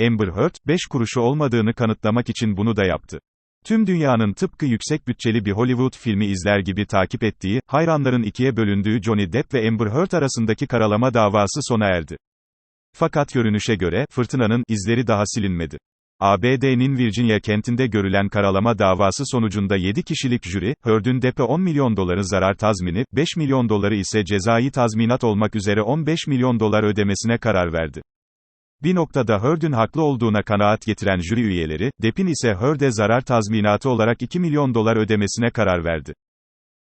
Amber Heard, 5 kuruşu olmadığını kanıtlamak için bunu da yaptı. Tüm dünyanın tıpkı yüksek bütçeli bir Hollywood filmi izler gibi takip ettiği, hayranların ikiye bölündüğü Johnny Depp ve Amber Heard arasındaki karalama davası sona erdi. Fakat görünüşe göre, fırtınanın izleri daha silinmedi. ABD'nin Virginia kentinde görülen karalama davası sonucunda 7 kişilik jüri, Heard'ün Depp'e 10 milyon doları zarar tazmini, 5 milyon doları ise cezai tazminat olmak üzere 15 milyon dolar ödemesine karar verdi. Bir noktada Heard'ün haklı olduğuna kanaat getiren jüri üyeleri, Depp'in ise Heard'e zarar tazminatı olarak 2 milyon dolar ödemesine karar verdi.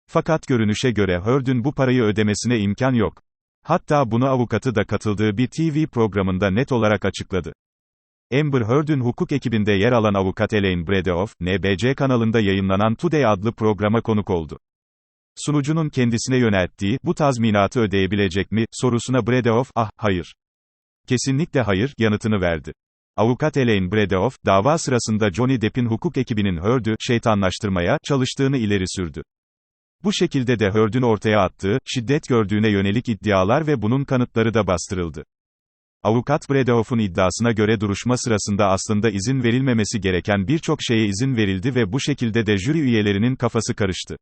Fakat görünüşe göre Heard'ün bu parayı ödemesine imkan yok. Hatta bunu avukatı da katıldığı bir TV programında net olarak açıkladı. Amber Heard'ün hukuk ekibinde yer alan avukat Elaine Bredeoff, NBC kanalında yayınlanan Today adlı programa konuk oldu. Sunucunun kendisine yönelttiği, bu tazminatı ödeyebilecek mi, sorusuna Bredeoff, ah, hayır. Kesinlikle hayır, yanıtını verdi. Avukat Elaine Bredeoff, dava sırasında Johnny Depp'in hukuk ekibinin Heard'ü, şeytanlaştırmaya, çalıştığını ileri sürdü. Bu şekilde de Heard'ün ortaya attığı, şiddet gördüğüne yönelik iddialar ve bunun kanıtları da bastırıldı. Avukat Bredehoff'un iddiasına göre duruşma sırasında aslında izin verilmemesi gereken birçok şeye izin verildi ve bu şekilde de jüri üyelerinin kafası karıştı.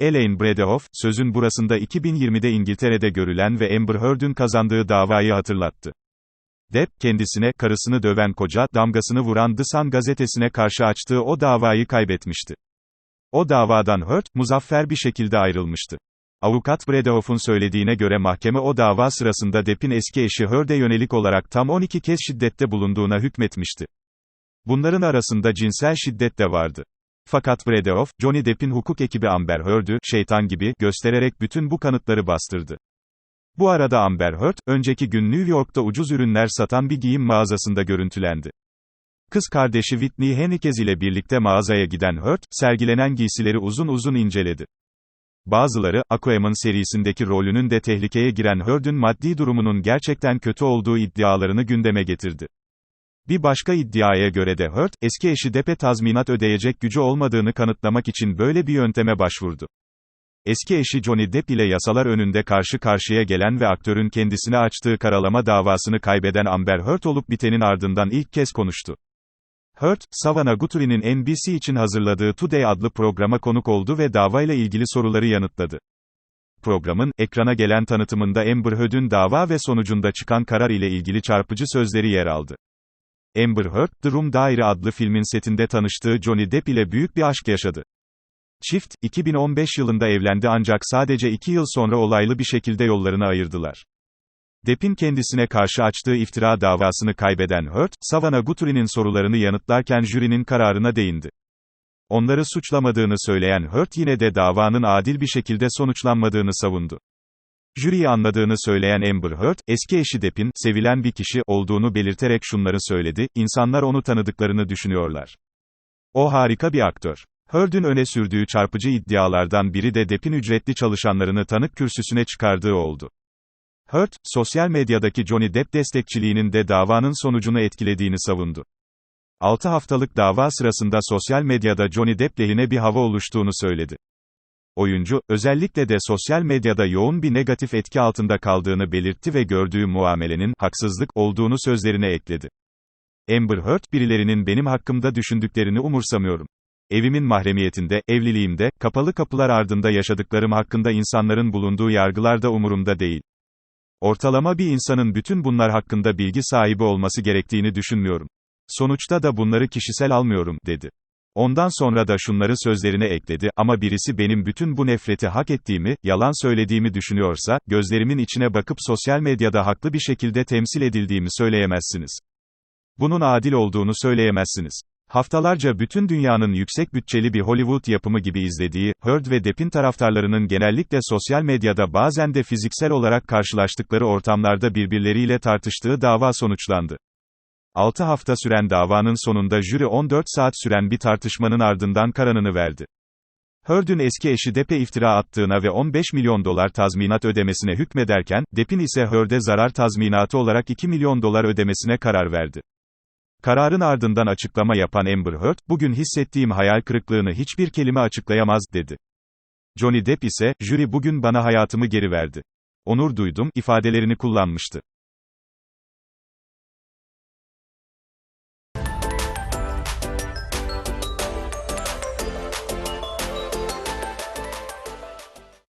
Elaine Bredehoff, sözün burasında 2020'de İngiltere'de görülen ve Amber Heard'ün kazandığı davayı hatırlattı. Depp, kendisine, karısını döven koca, damgasını vuran The Sun gazetesine karşı açtığı o davayı kaybetmişti. O davadan Heard, muzaffer bir şekilde ayrılmıştı. Avukat Bredehoff'un söylediğine göre mahkeme o dava sırasında Depp'in eski eşi Heard'e yönelik olarak tam 12 kez şiddette bulunduğuna hükmetmişti. Bunların arasında cinsel şiddet de vardı. Fakat Bredehoff, Johnny Depp'in hukuk ekibi Amber Heard'ü, şeytan gibi, göstererek bütün bu kanıtları bastırdı. Bu arada Amber Heard, önceki gün New York'ta ucuz ürünler satan bir giyim mağazasında görüntülendi. Kız kardeşi Whitney Henriquez ile birlikte mağazaya giden Heard, sergilenen giysileri uzun uzun inceledi. Bazıları, Aquaman serisindeki rolünün de tehlikeye giren Heard'ün maddi durumunun gerçekten kötü olduğu iddialarını gündeme getirdi. Bir başka iddiaya göre de Heard, eski eşi Depp'e tazminat ödeyecek gücü olmadığını kanıtlamak için böyle bir yönteme başvurdu. Eski eşi Johnny Depp ile yasalar önünde karşı karşıya gelen ve aktörün kendisine açtığı karalama davasını kaybeden Amber Heard olup bitenin ardından ilk kez konuştu. Heard, Savannah Guthrie'nin NBC için hazırladığı Today adlı programa konuk oldu ve davayla ilgili soruları yanıtladı. Programın, ekrana gelen tanıtımında Amber Heard'ün dava ve sonucunda çıkan karar ile ilgili çarpıcı sözleri yer aldı. Amber Heard, The Room Diary adlı filmin setinde tanıştığı Johnny Depp ile büyük bir aşk yaşadı. Çift, 2015 yılında evlendi ancak sadece iki yıl sonra olaylı bir şekilde yollarını ayırdılar. Depp'in kendisine karşı açtığı iftira davasını kaybeden Heard, Savannah Guthrie'nin sorularını yanıtlarken jürinin kararına değindi. Onları suçlamadığını söyleyen Heard yine de davanın adil bir şekilde sonuçlanmadığını savundu. Jüriyi anladığını söyleyen Amber Heard, eski eşi Depp'in, sevilen bir kişi, olduğunu belirterek şunları söyledi, insanlar onu tanıdıklarını düşünüyorlar. O harika bir aktör. Heard'ün öne sürdüğü çarpıcı iddialardan biri de Depp'in ücretli çalışanlarını tanık kürsüsüne çıkardığı oldu. Heard, sosyal medyadaki Johnny Depp destekçiliğinin de davanın sonucunu etkilediğini savundu. 6 haftalık dava sırasında sosyal medyada Johnny Depp lehine bir hava oluştuğunu söyledi. Oyuncu, özellikle de sosyal medyada yoğun bir negatif etki altında kaldığını belirtti ve gördüğü muamelenin, haksızlık, olduğunu sözlerine ekledi. Amber Heard, birilerinin benim hakkımda düşündüklerini umursamıyorum. Evimin mahremiyetinde, evliliğimde, kapalı kapılar ardında yaşadıklarım hakkında insanların bulunduğu yargılarda umurumda değil. Ortalama bir insanın bütün bunlar hakkında bilgi sahibi olması gerektiğini düşünmüyorum. Sonuçta da bunları kişisel almıyorum, dedi. Ondan sonra da şunları sözlerine ekledi, ama birisi benim bütün bu nefreti hak ettiğimi, yalan söylediğimi düşünüyorsa, gözlerimin içine bakıp sosyal medyada haklı bir şekilde temsil edildiğimi söyleyemezsiniz. Bunun adil olduğunu söyleyemezsiniz. Haftalarca bütün dünyanın yüksek bütçeli bir Hollywood yapımı gibi izlediği, Heard ve Depp'in taraftarlarının genellikle sosyal medyada bazen de fiziksel olarak karşılaştıkları ortamlarda birbirleriyle tartıştığı dava sonuçlandı. 6 hafta süren davanın sonunda jüri 14 saat süren bir tartışmanın ardından kararını verdi. Heard'ün eski eşi Depp'e iftira attığına ve 15 milyon dolar tazminat ödemesine hükmederken, Depp'in ise Heard'e zarar tazminatı olarak 2 milyon dolar ödemesine karar verdi. Kararın ardından açıklama yapan Amber Heard, bugün hissettiğim hayal kırıklığını hiçbir kelime açıklayamaz, dedi. Johnny Depp ise, jüri bugün bana hayatımı geri verdi. Onur duydum, ifadelerini kullanmıştı.